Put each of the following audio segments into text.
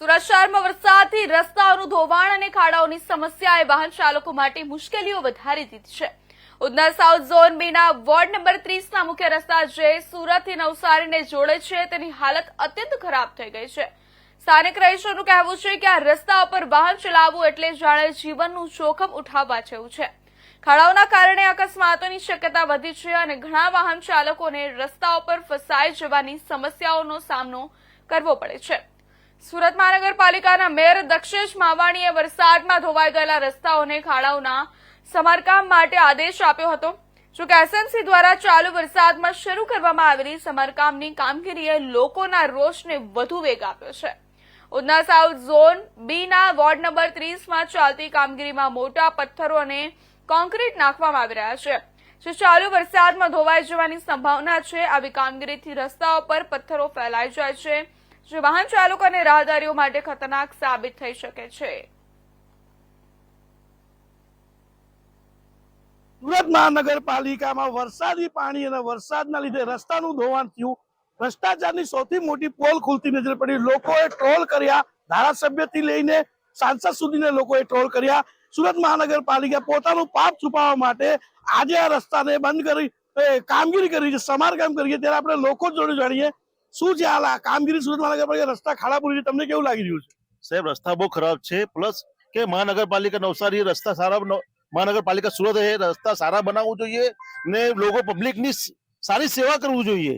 સુરત શહેરમાં વરસાદથી રસ્તાઓનું ધોવાણ અને ખાડાઓની સમસ્યાએ વાહન ચાલકો માટે મુશ્કેલીઓ વધારી દીધી છે. ઉધના સાઉથ ઝોન બીના વોર્ડ નંબર ત્રીસના મુખ્ય રસ્તા જે સુરતથી નવસારીને જોડે છે, તેની હાલત અત્યંત ખરાબ થઈ ગઈ છે. સ્થાનિક રહીશોનું કહેવું છે કે આ રસ્તા ઉપર વાહન ચલાવવું એટલે જાણે જીવનનું જોખમ ઉઠાવવા જેવું છે. ખાડાઓના કારણે અકસ્માતોની શક્યતા વધી છે અને ઘણા વાહન ચાલકોને રસ્તા ઉપર ફસાઈ જવાની સમસ્યાઓનો સામનો કરવો પડે છે. સુરત મહાનગરપાલિકાના મેયર દક્ષેશ માવાણીએ વરસાદમાં ધોવાઈ ગયેલા રસ્તાઓને ખાડાઓના સમારકામ માટે આદેશ આપ્યો હતો. જોકે એસએમસી દ્વારા ચાલુ વરસાદમાં શરૂ કરવામાં આવેલી સમારકામની કામગીરીએ લોકોના રોષને વધુ વેગ આપ્યો છે. ઉધના સાઉથ ઝોન બીના વોર્ડ નંબર ત્રીસમાં ચાલતી કામગીરીમાં મોટા પથ્થરો અને કોન્ક્રીટ નાખવામાં આવી રહ્યા છે. જે ચાલુ વરસાદમાં ધોવાઈ જવાની સંભાવના છે, આવી કામગીરીથી રસ્તાઓ પર પથ્થરો ફેલાઈ જાય છે. જે વાહન ચાલકો અને રાહદારીઓ માટે ખતરનાક સાબિત થઈ શકે છે. સુરત મહાનગરપાલિકામાં વરસાદી પાણી અને વરસાદના લીધે રસ્તાનું ધોવાણ થયું. ભ્રષ્ટાચારની સૌથી મોટી પોલ ખુલતી નજર પડી. લોકોએ ટ્રોલ કર્યા. ધારાસભ્યથી લઈને સાંસદ સુધીને લોકોએ ટ્રોલ કર્યા. સુરત મહાનગરપાલિકા પોતાનું પાપ છુપાવવા માટે આજે આ રસ્તાને બંધ કરી કામગીરી કરી છે, સમારકામ કરીએ ત્યારે આપણે લોકો જોડે જાણીએ શું છે હાલ આ કામગીરી સુરત મહાનગરપાલિકા રસ્તા ખાડા પૂરી છે. તમને કેવું લાગી રહ્યું છે? સાહેબ રસ્તા બહુ ખરાબ છે. પ્લસ કે મહાનગરપાલિકા નવસારી રસ્તા સારા મહાનગરપાલિકા સુરત એ રસ્તા સારા બનાવવું જોઈએ ને લોકો પબ્લિકની સારી સેવા કરવું જોઈએ.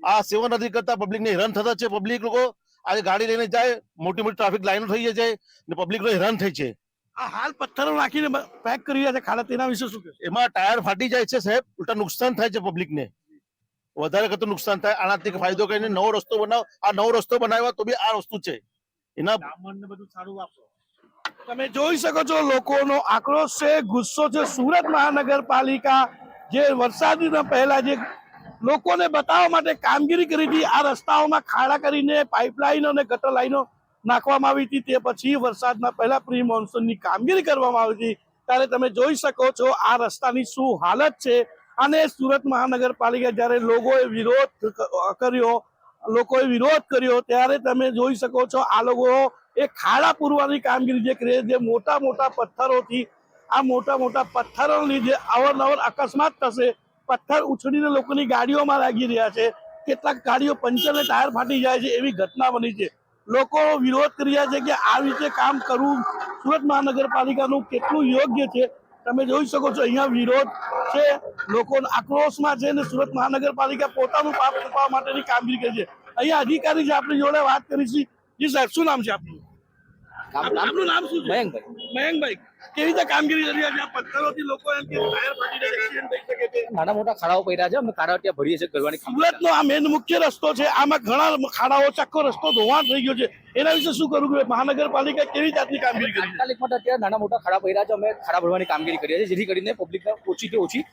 આ સેવા નથી કરતા પબ્લિકને હેરાન થતા છે. પબ્લિક લોકો આજે ગાડી લઈને જાય મોટી મોટી ટ્રાફિક લાઈનો થઈ જાય ને પબ્લિક હેરાન થઈ છે. આ હાલ પથ્થરો નાખીને પેક કરી રહ્યા છે ખાડા. તેના વિશે શું એમાં ટાયર ફાટી જાય છે સાહેબ. ઉલટા નુકસાન થાય છે પબ્લિકને વધારે કરતું નુકસાન થાય આનાથી ફાયદો કરીને નવો રસ્તો બનાવ. આ નવો રસ્તો બનાવ્યો તો બી આ વસ્તુ છે. એના તમે જોઈ શકો છો લોકોનો આક્રોશ છે ગુસ્સો છે. સુરત મહાનગરપાલિકા જે વરસાદના પહેલા જે લોકોને બતાવવા માટે કામગીરી કરી હતી આ રસ્તાઓમાં ખાડા કરીને પાઇપલાઈનો અને ગટર લાઈનો નાખવામાં આવી હતી. તે પછી વરસાદના પહેલા પ્રી મોન્સૂનની કામગીરી કરવામાં આવી હતી. ત્યારે તમે જોઈ શકો છો આ રસ્તાની શું હાલત છે. અને સુરત મહાનગરપાલિકા જ્યારે લોકોએ વિરોધ કર્યો, લોકોએ વિરોધ કર્યો, ત્યારે તમે જોઈ શકો છો આ લોકો એ ખાડા પૂરવાની કામગીરી, જે કરે, જે મોટા મોટા પથ્થરોથી, આ મોટા મોટા પથ્થરો લીધે અવારનવાર અકસ્માત થશે, પથ્થર ઉછળીને લોકોની ગાડીઓમાં લાગી રહ્યા છે, કેટલાક ગાડીઓ પંચર ને ટાયર ફાટી જાય છે એવી ઘટના બની છે. લોકો વિરોધ કરી રહ્યા છે કે આ રીતે કામ કરવું સુરત મહાનગરપાલિકાનું કેટલું યોગ્ય છે તમે જોઈ શકો છો, અહીંયા વિરોધ છે. લોકો આક્રોશમાં છે ને સુરત મહાનગરપાલિકા પોતાનું પાપ છુપાવવા માટેની કામગીરી કરી છે. અહીંયા અધિકારી છે, આપણી જોડે વાત કરીશી જી સાહેબ, શું નામ છે આપનું? આપનું નામ શું છે? મયંકભાઈ મયંકભાઈ કેવી રીતે કામગીરી કરી આ પથ્થરોથી લોકો એમ કે ટાયર ફાટી જાય એક્સિડન્ટ થઈ શકે છે. નાના મોટા ખાડાઓ પડ્યા છે અમે ખાડા ત્યાં ભરીએ છીએ સુરતનો આ મેન મુખ્ય રસ્તો છે આમાં ઘણા ખાડાઓ ચક્કો રસ્તો ધોવાણ થઈ ગયો છે. એના વિશે શું કરવું જોઈએ? મહાનગરપાલિકા કેવી જાતની કામગીરી કરી તાત્કાલિક માટે અત્યારે નાના મોટા ખાડા પડ્યા છે અમે ખાડા ભરવાની કામગીરી કરીએ છીએ જેથી કરીને પબ્લિકને ઓછીથી ઓછી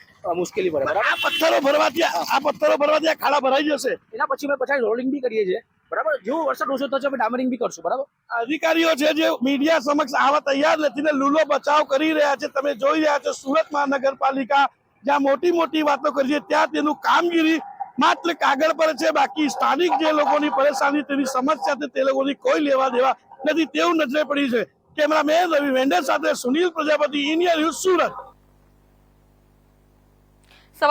મુશ્કેલી પડે આ પથ્થરો ભરવાથી આ પથ્થરો ભરવાથી આ ખાડા ભરાઈ જશે. એના પછી અમે પછી રોલિંગ બી કરીએ છીએ. બરાબર? જેવો વરસાદ ઓછો થશે અમે ડામરિંગ બી કરશું, બરાબર? અધિકારીઓ છે જે મીડિયા સમક્ષ આવા તૈયાર નથી ને લૂલો બચાવ કરી રહ્યા છે. તમે જોઈ રહ્યા છો સુરત મહાનગરપાલિકા જ્યાં મોટી મોટી વાતો કરી છે, ત્યાં તેનું કામગીરી માત્ર કાગળ પર છે, બાકી સ્થાનિક જે લોકોની પરેશાની, તેની સમસ્યા છે, તે લોકોની કોઈ લેવા દેવા નથી. તેવું નજરે પડી છે. કેમેરામેન રવિ વેન્ડર સાથે સુનિલ પ્રજાપતિ ઇન્ડિયા ન્યૂઝ સુરત.